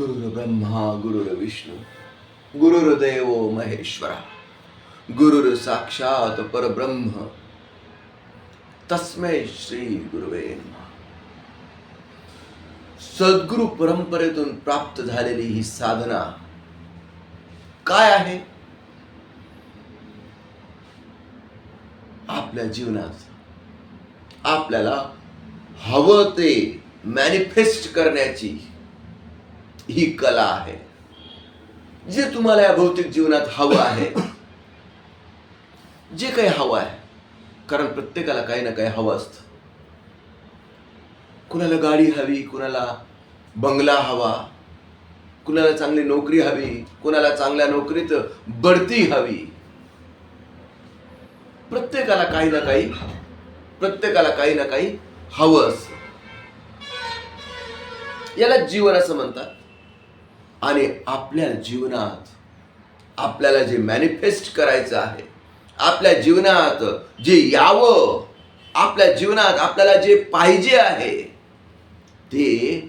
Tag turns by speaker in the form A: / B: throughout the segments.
A: गुरुर ब्रह्मा गुरुर विष्णू गुरुर्देव महेश्वरा गुरुर साक्षात परब्रह्म. तस्मे श्री गुरुवे सद्गुरु परंपरेतून प्राप्त झालेली ही साधना काय आहे? आपल्या जीवनात आपल्याला हवं ते मॅनिफेस्ट करण्याची ही कला आहे. जे तुम्हाला या भौतिक जीवनात हवं आहे. जे काही हवं आहे. कारण प्रत्येकाला काही ना काही हवं असतं. कुणाला गाडी हवी कुणाला बंगला हवा कुणाला चांगली नोकरी हवी कुणाला चांगल्या नोकरीत बढती हवी. प्रत्येकाला काही ना काही प्रत्येकाला काही ना काही हवं असतं. याला जीवन असं म्हणतात. आणि आपल्या जीवनात आपल्याला जे मॅनिफेस्ट करायचं आहे आपल्या जीवनात जे यावं आपल्या जीवनात आपल्याला जे पाहिजे आहे ते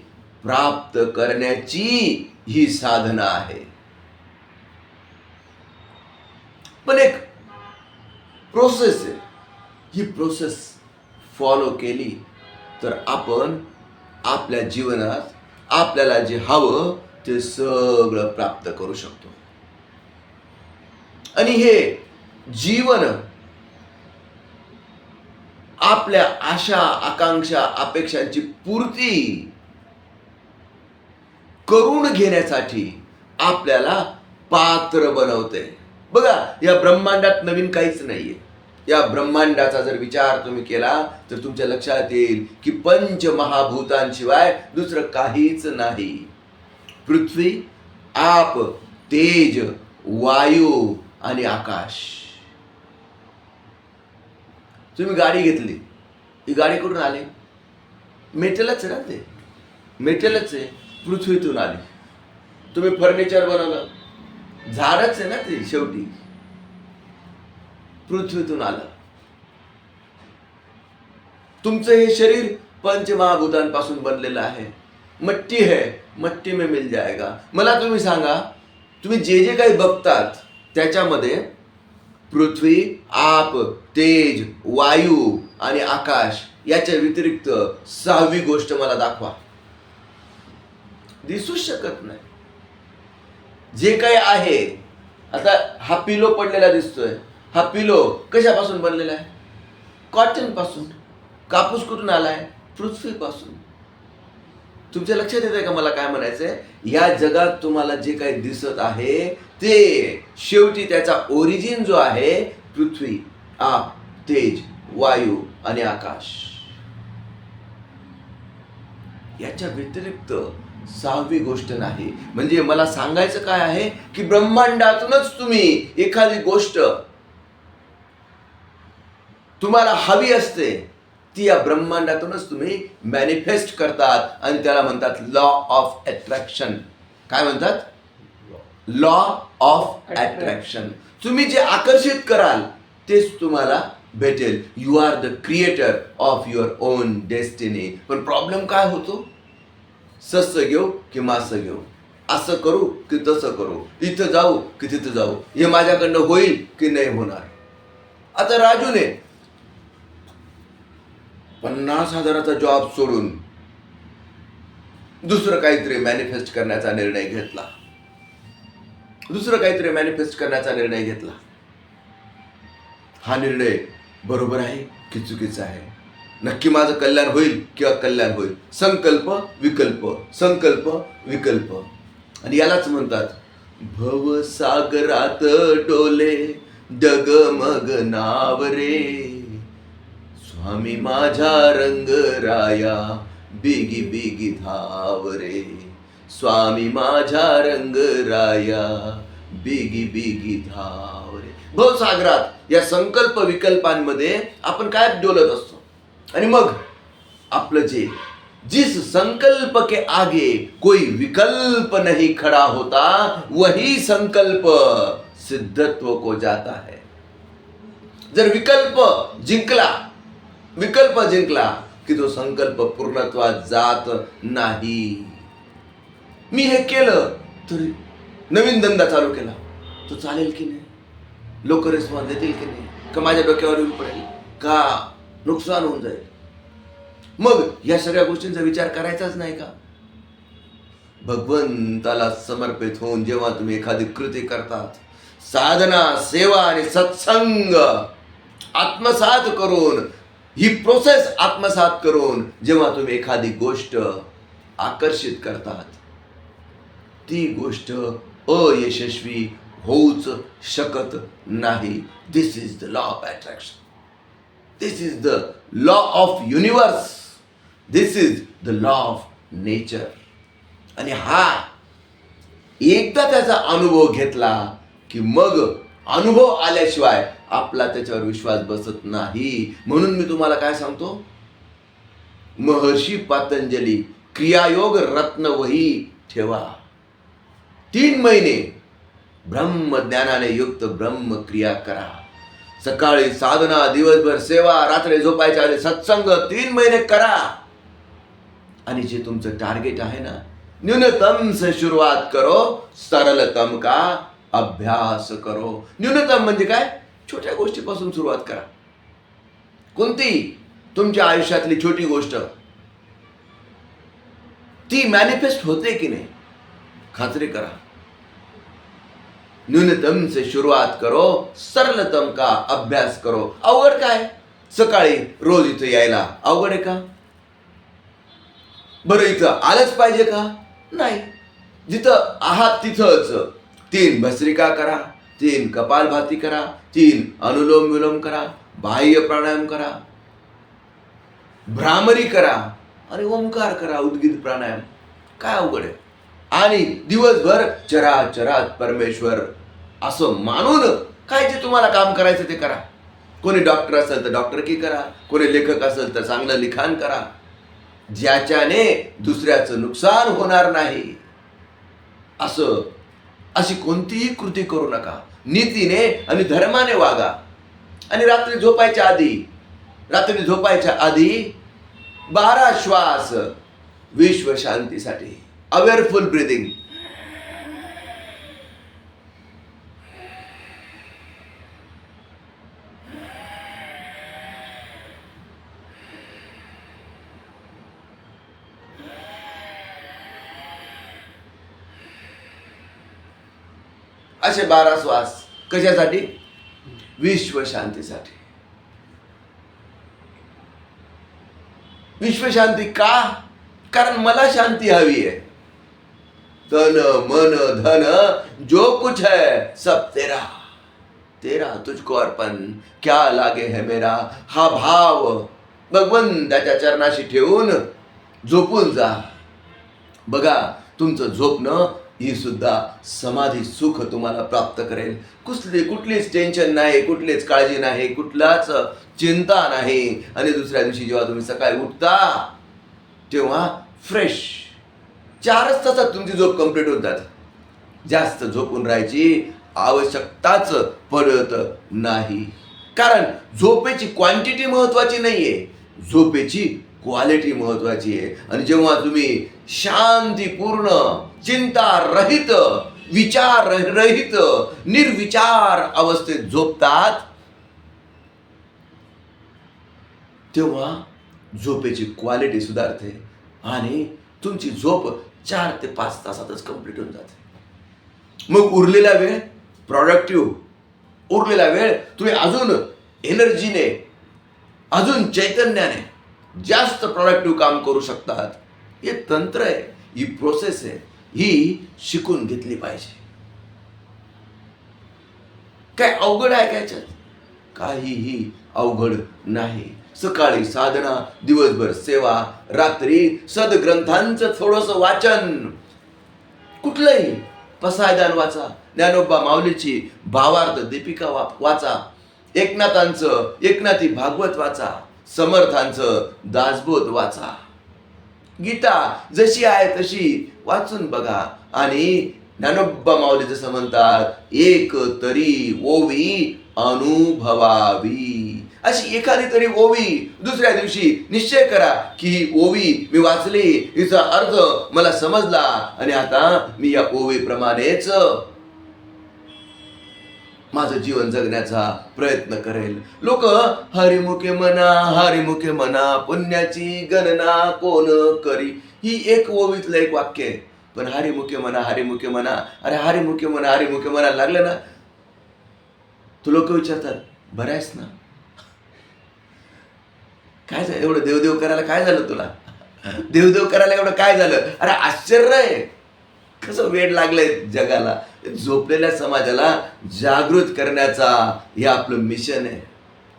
A: प्राप्त करण्याची ही साधना आहे. पण एक प्रोसेस आहे. ही प्रोसेस फॉलो केली तर आपण आपल्या जीवनात आपल्याला जे हवं ते सगळं प्राप्त करू शकतो. आणि हे जीवन आपल्या आशा आकांक्षा अपेक्षांची पूर्ती करून घेण्यासाठी आपल्याला पात्र बनवते. बघा या ब्रह्मांडात नवीन काहीच नाहीये. या ब्रह्मांडाचा जर विचार तुम्ही केला तर तुमच्या लक्षात येईल की पंच महाभूतांशिवाय दुसरं काहीच नाही. पृथ्वी आप तेज वायू आणि आकाश. तुम्ही गाडी घेतली. ही गाडी कुठून आली? मेटलच आहे ना ते. मेटलच आहे पृथ्वीतून आली. तुम्ही फर्निचर बनवलं. झाडच आहे ना ते शेवटी. पृथ्वीतून आलं. तुमचं हे शरीर पंचमहाभूतांपासून बनलेलं आहे. मट्टी है मट्टी में मिल जाएगा। मला तुम्ही सांगा तुम्ही जे जे काही बघतात त्याच्यामध्ये पृथ्वी आप तेज वायू आणि आकाश याच्या व्यतिरिक्त सहावी गोष्ट मला दाखवा. दिसूच शकत नाही. जे काही आहे आता हा पिलो पडलेला दिसतोय. हा पिलो कशापासून बनलेला आहे? कॉटनपासून. कापूस कुठून आलाय? पृथ्वीपासून. तुमच्या लक्षात येत आहे का मला काय म्हणायचंय? या जगात तुम्हाला जे काही दिसत आहे ते शेवटी त्याचा ओरिजिन जो आहे पृथ्वी आप तेज वायू आणि आकाश. याच्या व्यतिरिक्त सहावी गोष्ट नाही. म्हणजे मला सांगायचं काय आहे की ब्रह्मांडातूनच तुम्ही एखादी गोष्ट तुम्हाला हवी असते ती या ब्रह्मांडातूनच तुम्ही मॅनिफेस्ट करतात आणि त्याला म्हणतात लॉ ऑफ अट्रॅक्शन काय म्हणतात? लॉ ऑफ अट्रॅक्शन तुम्ही जे आकर्षित कराल तेच तुम्हाला भेटेल. You are the creator of your own destiny पण प्रॉब्लेम काय होतो? सस्त घेऊ की मास घेऊ? असं करू की तसं करू? इथं जाऊ की तिथं जाऊ? हे माझ्याकडनं होईल की नाही होणार? आता राजूने पन्नास हजाराचा जॉब सोडून दुसरं काहीतरी मॅनिफेस्ट करण्याचा निर्णय घेतला. दुसरं काहीतरी मॅनिफेस्ट करण्याचा निर्णय घेतला. हा निर्णय बरोबर आहे की चुकीचा आहे? नक्की माझं कल्याण होईल किंवा कल्याण होईल? संकल्प विकल्प संकल्प विकल्प. आणि यालाच म्हणतात भवसागरात डोले डगमग नावरे स्वामी माझ्या रंगराया बिगी बिगी धावरे. स्वामी माझ्या रंगराया बिगी बिगी धावरे. भवसागरात या संकल्प विकल्पांमध्ये आपण काय डोलत असतो? आणि मग आपलं जे जिस संकल्प के आगे कोई विकल्प नहीं खड़ा होता वही संकल्प सिद्धत्व को जाता है. जर विकल्प जिंकला विकल्प जिंकला की तो संकल्प पूर्णत्वात जात नाही. मी हे केलं तरी नवीन धंदा चालू केला. तो चालेल की नाही? लोक रिस्पॉन्स देतील की नाही? का माझ्या डोक्यावर येऊन पडेल? का नुकसान होऊन जाईल? मग या सगळ्या गोष्टींचा विचार करायचाच नाही का? भगवंताला समर्पित होऊन जेव्हा तुम्ही एखादी कृती करतात साधना सेवा आणि सत्संग आत्मसात करून ही प्रोसेस आत्मसात करून जेव्हा तुम्ही एखादी गोष्ट आकर्षित करतात ती गोष्ट अयशस्वी होऊच शकत नाही. This is the law of attraction this is the law of universe this is the law of nature आणि हा एकदा त्याचा अनुभव घेतला की मग अनुभव आल्याशिवाय आपला त्याच्यावर विश्वास बसत नाही. म्हणून मी तुम्हाला काय सांगतो? महर्षी पातंजली क्रियायोग रत्न वही ठेवा. तीन महिने ब्रह्मज्ञानाने युक्त ब्रह्मक्रिया करा. सकाळी साधना दिवसभर सेवा रात्री झोपायच्या आधी सत्संग तीन महिने करा. आणि जे तुमचं टार्गेट आहे ना न्यूनतम से सुरुवात करो सरलतम का अभ्यास करो. न्यूनतम म्हणजे काय? छोट्या गोष्टीपासून सुरुवात करा. कोणती तुमच्या आयुष्यातली छोटी गोष्ट ती मॅनिफेस्ट होते की नाही खात्री करा. न्यूनतम से सुरुवात करो सरलतम का अभ्यास करो. अवघड काय? सकाळी रोज इथं यायला अवघड आहे का? बरं इथं आलंच पाहिजे का? नाही. जिथं आहात तिथंच. तीन भस्त्रिका करा. तीन कपालभाती करा तीन अनुलोम विलोम करा बाह्य प्राणायाम करा भ्रामरी करा आणि ओंकार करा उद्गीत प्राणायाम. काय अवघड आहे? आणि दिवसभर चरा चरात परमेश्वर असं मानून काय जे तुम्हाला काम करायचं ते करा. कोणी डॉक्टर असेल तर डॉक्टर की करा कोणी लेखक असेल तर चांगलं लिखाण करा. ज्याच्याने दुसऱ्याचं नुकसान होणार नाही असं अशी कोणतीही कृती करू नका. नीतीने आणि धर्माने वागा आणि रात्री झोपायच्या आधी रात्री झोपायच्या आधी बारा श्वास विश्व शांतीसाठी अवेअरफुल ब्रिदिंग असे बारा श्वास कशासाठी? विश्व शांतीसाठी. विश्व शांती का? कारण मला शांती हवी आहे. तन मन धन जो कुछ है सब तेरा. तेरा तुझको अर्पण क्या लागे है मेरा? हा भाव भगवंताच्या चरणाशी ठेवून झोपून जा. बघा तुमचं झोपणं ही सुद्धा समाधी सुख तुम्हाला प्राप्त करेल. कुठली कुठलीच टेन्शन नाही कुठलीच काळजी नाही कुठलाच चिंता नाही. आणि दुसऱ्या दिवशी जेव्हा तुम्ही सकाळी उठता तेव्हा फ्रेश चारच तासात तुमची झोप कंप्लीट होत जाते. जास्त झोपून राहायची आवश्यकताच पडत नाही. कारण झोपेची क्वांटिटी महत्वाची आहे झोपेची क्वालिटी महत्वाची आहे. आणि जेव्हा तुम्ही शांतीपूर्ण चिंता रहित विचार रहित निर्विचार अवस्थेत झोपतात तेव्हा झोपेची क्वालिटी सुधारते आणि तुमची झोप चार ते पाच तासातच कंप्लीट होऊन जाते. मग उरलेला वेळ प्रॉडक्टिव्ह उरलेला वेळ तुम्ही अजून एनर्जीने अजून चैतन्याने जास्त प्रॉडक्टिव्ह काम करू शकतात. हे तंत्र आहे ही प्रोसेस आहे ही शिकून घेतली पाहिजे. काय अवघड आहे का याच्यात? काहीही अवघड नाही. सकाळी साधना दिवसभर सेवा रात्री सदग्रंथांचं थोडस वाचन. कुठलंही पसायदान वाचा. ज्ञानोबा माऊलीची भावार्थ दीपिका वा वाचा. एकनाथांचं एकनाथी भागवत वाचा. समर्थांचं दासबोध वाचा. गीता जशी आहे तशी वाचून बघा. आणि ज्ञानोबा माऊली जसं म्हणतात एक तरी ओवी अनुभवावी. अशी एखादी तरी ओवी दुसऱ्या दिवशी निश्चय करा की ही ओवी मी वाचली हिचा अर्थ मला समजला. आणि आता मी या ओवीप्रमाणेच माझं जीवन जगण्याचा प्रयत्न करेल. लोक हरिमुखे म्हणा हरिमुखे म्हणा पुण्याची गणना कोण करी? ही एक ओवीतलं एक वाक्य आहे. पण हरिमुखे म्हणा हरिमुखे म्हणा अरे हरिमुखे म्हणा हरिमुखे म्हणा लागलं ना? तू लोक विचारतात बरं आहेस ना? काय झालं एवढं देवदेव करायला काय झालं तुला? देवदेव करायला एवढं काय झालं? अरे आश्चर्य आहे. कसं वेड लागलंय जगाला. झोपलेल्या समाजाला जागृत करण्याचा हे आपलं मिशन आहे.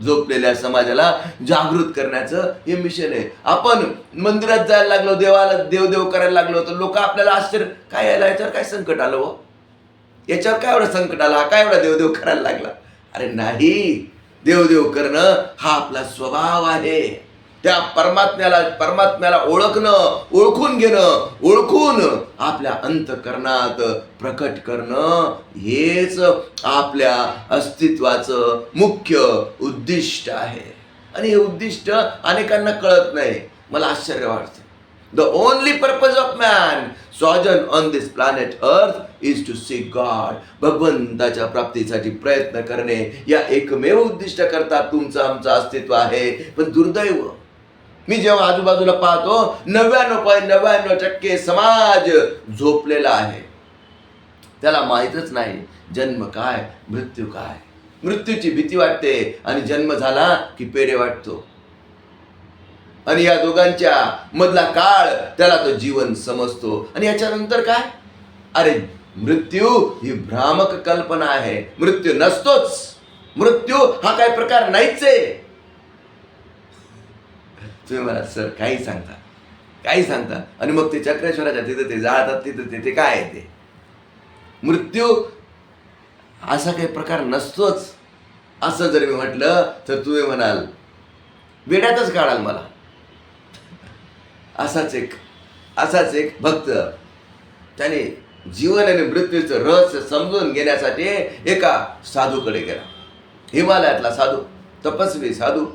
A: झोपलेल्या समाजाला जागृत करण्याचं हे मिशन आहे. आपण मंदिरात जायला लागलो देवाला देवदेव करायला लागलो तर लोक आपल्याला आश्चर्य काय यायला याच्यावर काय संकट आलं हो? याच्यावर काय एवढा संकट आला? हा काय एवढा देवदेव करायला लागला? अरे नाही. देवदेव करणं हा आपला स्वभाव आहे. त्या परमात्म्याला परमात्म्याला ओळखणं ओळखून घेणं ओळखून आपल्या अंतकरणात प्रकट करणं हेच आपल्या अस्तित्वाचं मुख्य उद्दिष्ट आहे. आणि हे उद्दिष्ट अनेकांना कळत नाही. मला आश्चर्य वाटतं. The only purpose of man sojourn on this planet Earth is to see God भगवंताच्या प्राप्तीसाठी प्रयत्न करणे या एकमेव उद्दिष्ट करता तुमचं आमचं अस्तित्व आहे. पण दुर्दैव मी जेव्हा आजूबाजूला पाहतो नव्याण्णव पॉईंट नव्याण्णव टक्के समाज झोपलेला आहे. त्याला माहीतच नाही जन्म काय मृत्यू काय. मृत्यूची भीती वाटते आणि जन्म झाला की पेढे वाटतो. आणि या दोघांच्या मधला काळ त्याला तो जीवन समजतो. आणि याच्यानंतर काय? अरे मृत्यू ही भ्रामक कल्पना आहे. मृत्यू नसतोच. मृत्यू हा काय प्रकार नाहीच आहे. तुम्ही मला सर काही सांगता. काही सांगता. आणि मग ते चक्रेश्वराच्या तिथं ते जाळतात तिथं ते ते काय आहे ते? मृत्यू असा काही प्रकार नसतोच. असं जर मी म्हटलं तर तुम्ही म्हणाल वेड्यातच काढाल मला. असाच एक असाच एक भक्त. त्याने जीवन आणि मृत्यूचं रहस्य समजून घेण्यासाठी एका साधूकडे गेला. हिमालयातला साधू तपस्वी साधू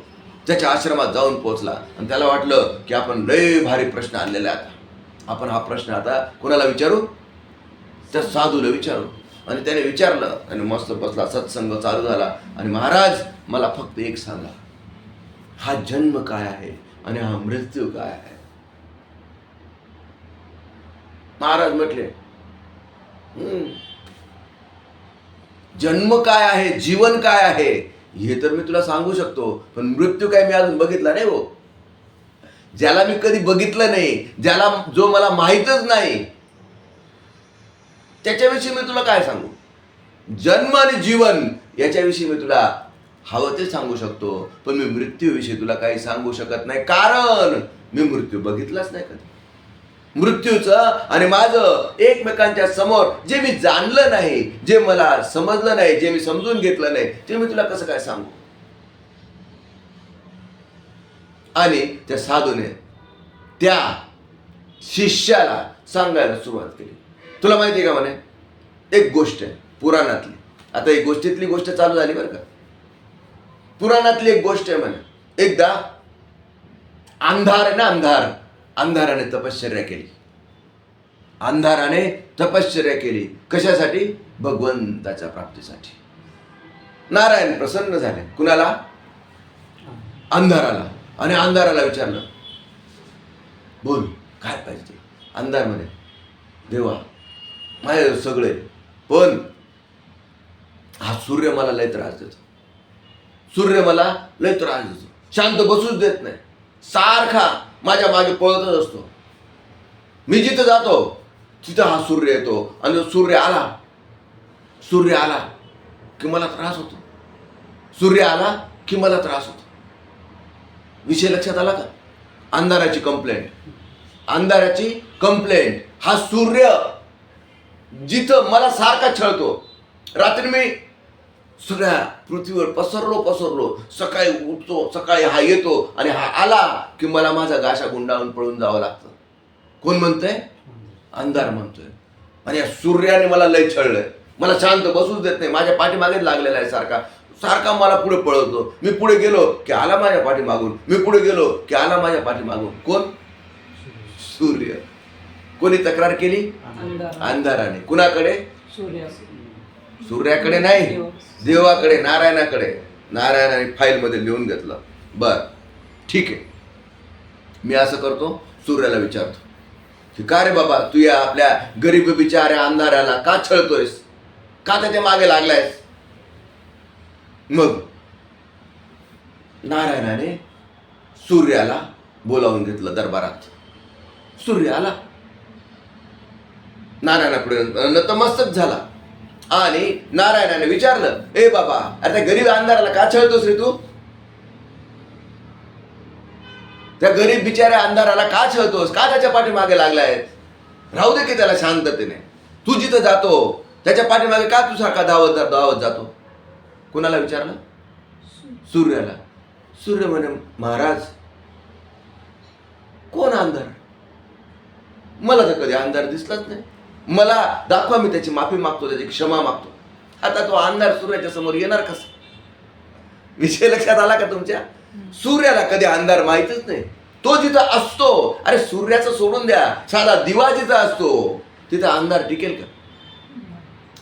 A: त्याच्या आश्रमात जाऊन पोहोचला. आणि त्याला वाटलं की आपण लय भारी प्रश्न आणलेला आहे आता आपण हा प्रश्न आता कोणाला विचारू? त्या साधूला विचारू. आणि त्याने विचारलं आणि मस्त बसला. सत्संग चालू झाला. आणि महाराज मला फक्त एक सांगा. हा जन्म काय आहे? आणि हा मृत्यू काय आहे? महाराज म्हटले "हम्म. जन्म काय आहे? जीवन काय आहे? हे तर मी तुला सांगू शकतो पण मृत्यू काय मी अजून बघितला नाही हो. ज्याला मी कधी बघितलं नाही ज्याला जो मला माहीतच नाही त्याच्याविषयी मी तुला काय सांगू? जन्म आणि जीवन याच्याविषयी मी तुला हवं ते सांगू शकतो पण मी मृत्यूविषयी तुला काही सांगू शकत नाही कारण मी मृत्यू बघितलाच नाही कधी. मृत्यूचं आणि माझं एकमेकांच्या समोर जे मी जाणलं नाही जे मला समजलं नाही जे मी समजून घेतलं नाही ते मी तुला कसं काय सांगू? आणि त्या साधूने त्या शिष्याला सांगायला सुरुवात केली. तुला माहिती आहे का म्हणे? एक गोष्ट आहे पुराणातली. आता एक गोष्टीतली गोष्ट चालू झाली बरं का. पुराणातली एक गोष्ट आहे म्हणे. एकदा अंधार आहे ना अंधार. अंधाराने तपश्चर्या केली. अंधाराने तपश्चर्या केली. कशासाठी? भगवंताच्या प्राप्तीसाठी. नारायण प्रसन्न झाले. कुणाला? अंधाराला. आणि अंधाराला विचारलं बोल काय पाहिजे? अंधार म्हणे देवा माझे सगळे पण हा सूर्य मला लय त्रास देतो. सूर्य मला लय त्रास देतो. शांत बसूच देत नाही. सारखा माझ्या मागे पळतच असतो. मी जिथं जातो तिथं हा सूर्य येतो. आणि जो सूर्य आला सूर्य आला की मला त्रास होतो. सूर्य आला की मला त्रास होतो. विषय लक्षात आला का? अंधाराची कंप्लेंट अंधाराची कंप्लेंट हा सूर्य जिथं मला सारखा छळतो. रात्री मी सगळ्या पृथ्वीवर पसरलो पसरलो. सकाळी उठतो सकाळी हा येतो आणि हा आला की मला माझा गाशा गुंडाळून पळून जावं लागतं. कोण म्हणतंय? अंधार म्हणतोय. आणि या सूर्याने मला लय छळलंय. मला शांत बसूच देत नाही. माझ्या पाठीमागेच लागलेला आहे सारखा. सारखा मला पुढे पळवतो. मी पुढे गेलो की आला माझ्या पाठीमागून. मी पुढे गेलो की आला माझ्या पाठीमागून. कोण? सूर्य. कोणी तक्रार केली?
B: अंधार
A: अंधाराने. कुणाकडे?
B: सूर्य
A: सूर्याकडे नाही. देवाकडे नारायणाकडे. नारायणाने फाईलमध्ये लिहून घेतलं. बर ठीक आहे. मी असं करतो सूर्याला विचारतो. की का रे बाबा तू या आपल्या गरीब बिचाऱ्या अंधाऱ्याला का छळतोयस? का त्याच्यामागे लागलायस? मग नारायणाने सूर्याला बोलावून घेतलं दरबारात. सूर्य आला. नारायणापुढे नतमस्तक झाला. आणि नारायणाने विचारलं ए बाबा अरे त्या गरीब अंधाराला का छळतोस रे तू? त्या गरीब बिचाऱ्या अंधाराला का छळतोस? का त्याच्या पाठीमागे लागलाय राहू दे की त्याला शांततेने. तू जिथं जातो त्याच्या पाठीमागे का तू सारखा धावत जा- धावत जातो? कुणाला विचारलं? सूर्याला. सूर्य म्हणे महाराज कोण अंधार? मला तर कधी अंधार दिसलाच नाही. मला दाखवा मी त्याची माफी मागतो त्याची क्षमा मागतो. आता तो अंधार सूर्याच्या समोर येणार कसा? विषय लक्षात आला का तुमच्या? सूर्याला कधी अंधार माहितच नाही. तो जिथं असतो अरे सूर्याचं सोडून द्या साधा दिवा जिथं असतो तिथं अंधार टिकेल का?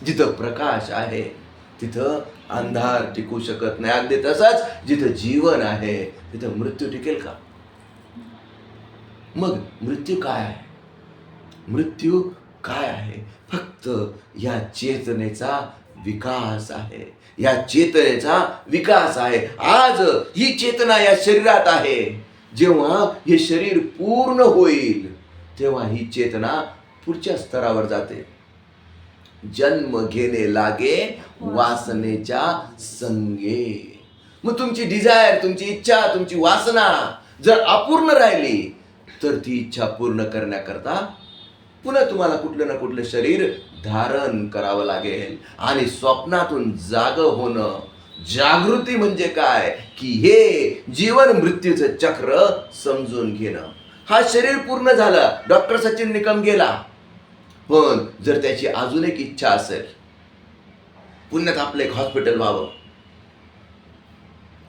A: जिथं प्रकाश आहे तिथं अंधार टिकू शकत नाही. अगदी तसाच जिथं जीवन आहे तिथं मृत्यू टिकेल का? मग मृत्यू काय आहे? मृत्यू काय आहे? फक्त या चेतनेचा विकास आहे. या चेतनेचा विकास आहे. आज ही चेतना या शरीरात आहे. जेव्हा हे शरीर पूर्ण होईल तेव्हा ही चेतना पुढच्या स्तरावर जाते. जन्म घेणे लागे वासनेच्या संगे. मग तुमची डिझायर तुमची इच्छा तुमची वासना जर अपूर्ण राहिली तर ती इच्छा पूर्ण करण्याकरता पुन्हा तुम्हाला कुठलं ना कुठलं शरीर धारण करावं लागेल. आणि स्वप्नातून जाग होणं जागृती म्हणजे काय? की हे जीवन मृत्यूचं चक्र समजून घेणं. हा शरीर पूर्ण झालं डॉक्टर सचिन निकम गेला. पण जर त्याची अजून एक इच्छा असेल पुण्यात आपलं एक हॉस्पिटल व्हावं.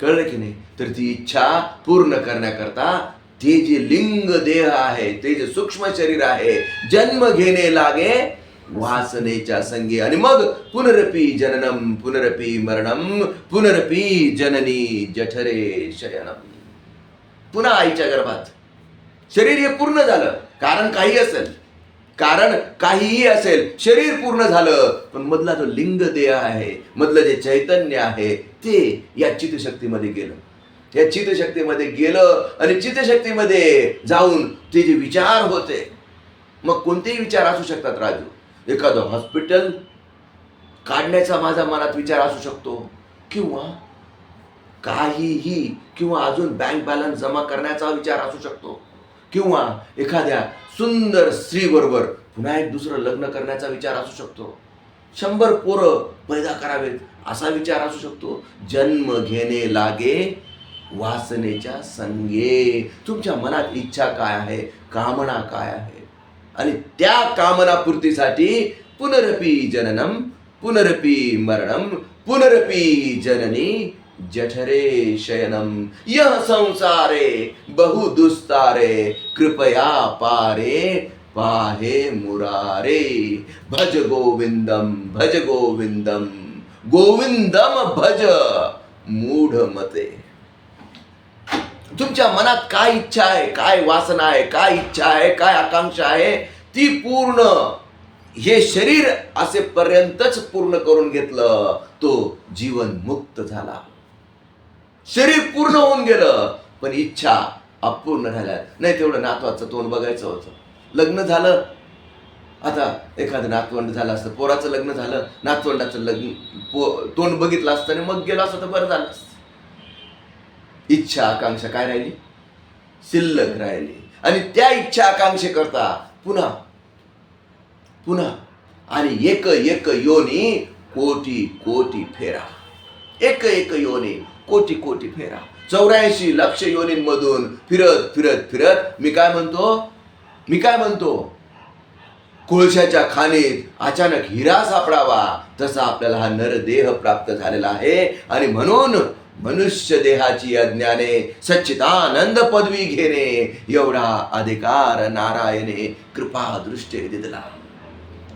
A: कळलं की नाही? तर ती इच्छा पूर्ण करण्याकरता ते जे लिंग देह आहे ते जे सूक्ष्म शरीर आहे जन्म घेणे लागे वासनेच्या संगे. आणि मग पुनरपी जननम पुनरपी मरणम पुनरपी जननी जठरे शयनम. पुन्हा आईच्या गर्भात. शरीर हे पूर्ण झालं. कारण काही असेल. कारण काहीही असेल शरीर पूर्ण झालं. पण मधला जो लिंग देह आहे मधलं जे चैतन्य आहे ते या चित्रशक्तीमध्ये गेलं. या चितशक्तीमध्ये गेलं आणि चितशक्तीमध्ये जाऊन ते जे विचार होते मग कोणतेही विचार असू शकतात राजू. एखादं हॉस्पिटल काढण्याचा माझा मनात विचार असू शकतो किंवा काहीही किंवा अजून बँक बॅलन्स जमा करण्याचा विचार असू शकतो किंवा एखाद्या सुंदर स्त्रीबरोबर पुन्हा एक दुसरं लग्न करण्याचा विचार असू शकतो. शंभर पोरं पैदा करावेत असा विचार असू शकतो. जन्म घेणे लागे वासनेच्या संगे. तुमच्या मनात इच्छा काय आहे? कामना काय आहे? आणि त्या कामनापूर्तीसाठी पुनरपी जननम पुनरपी मरणम पुनरपी जननी जठरे शयनम. यह संसारे बहु दुस्तारे कृपया पारे पाहे मुरारे. भज गोविंदम भज गोविंदम. गोविंदम भज मूढ मते तुमच्या मनात काय इच्छा आहे काय वासना आहे काय इच्छा आहे काय आकांक्षा आहे ती पूर्ण हे शरीर असेपर्यंतच पूर्ण करून घेतलं तो जीवन मुक्त झाला. शरीर पूर्ण होऊन गेलं पण इच्छा अपूर्ण झाल्या. नाही तेवढं नातवाचं तोंड बघायचं होतं. लग्न झालं. आता एखादं नातवंड झालं असतं पोराचं लग्न झालं नातवंडाचं लग्न पो तोंड बघितलं असतं आणि मग गेलं असतं तर बरं झालं असतं. इच्छा आकांक्षा काय राहिली? शिल्लक राहिली. आणि त्या इच्छा आकांक्षे करता पुन्हा पुन्हा आणि एक एक योनी कोटी कोटी फेरा. एक एक योनी कोटी कोटी फेरा. चौऱ्याऐंशी लक्ष योनींमधून फिरत फिरत फिरत मी काय म्हणतो? मी काय म्हणतो? कोळशाच्या खाणीत अचानक हिरा सापडावा तसा आपल्याला हा नरदेह प्राप्त झालेला आहे. आणि म्हणून मनुष्य देहाची अज्ञाने सच्चिदानंद पदवी घेणे एवढा अधिकार नारायणे कृपा दृष्टी दिला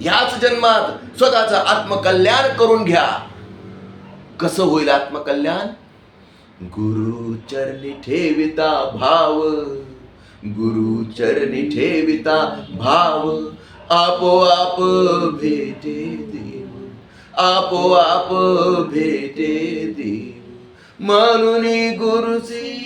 A: याच जन्मात स्वतःचं आत्मकल्याण करून घ्या. कसं होईल आत्मकल्याण? गुरु चरणी ठेविता भाव. गुरु चरणी ठेविता भाव. आपोआप भेटे देव. आपोआप भेटे देव. म्हणून गुरुसी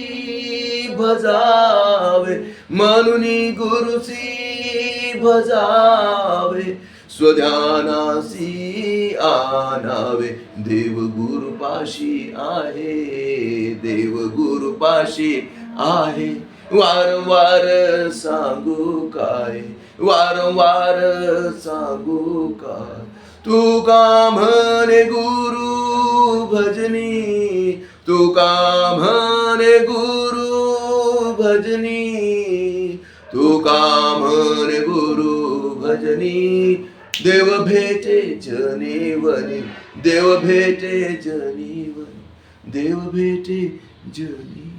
A: भजावे म्हणून गुरुसी भजावे स्वध्यानासी आनावे देव गुरुपाशी आहे देव गुरुपाशी आहे. वारंवार सांगू काय वारंवार सांगू काय? तू का म्हणे गुरु भजनी? तुका म्हणे गुरु भजनी? तुका म्हणे गुरु भजनी? देव भेटे जनीवनी देव भेटे जनीवनी देव भेटे जनी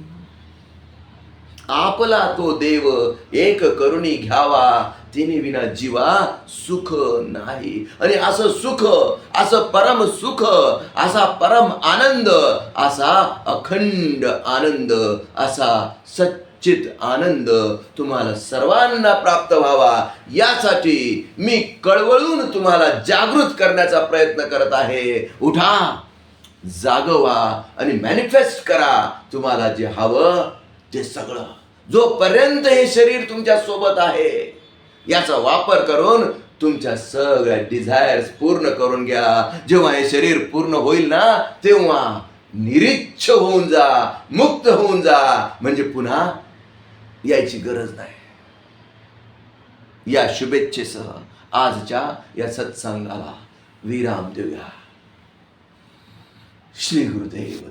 A: आपला तो देव एक करुणी घ्यावा. तिने विना जीवा सुख नाही. आणि असं सुख असं परम सुख असा परम आनंद असा अखंड आनंद असा सच्चित आनंद तुम्हाला सर्वांना प्राप्त व्हावा. यासाठी मी कळवळून तुम्हाला जागृत करण्याचा प्रयत्न करत आहे. उठा जागवा आणि मॅनिफेस्ट करा. तुम्हाला जे हवं ते सगळं जोपर्यंत हे शरीर तुमच्यासोबत आहे याचा वापर करून तुमच्या सगळ्या डिझायर्स पूर्ण करून घ्या. जेव्हा हे शरीर पूर्ण होईल ना तेव्हा निरीच्छ होऊन जा मुक्त होऊन जा. म्हणजे पुन्हा यायची गरज नाही. या शुभेच्छेसह आजच्या या सत्संगाला विराम देऊया. श्री गुरुदेव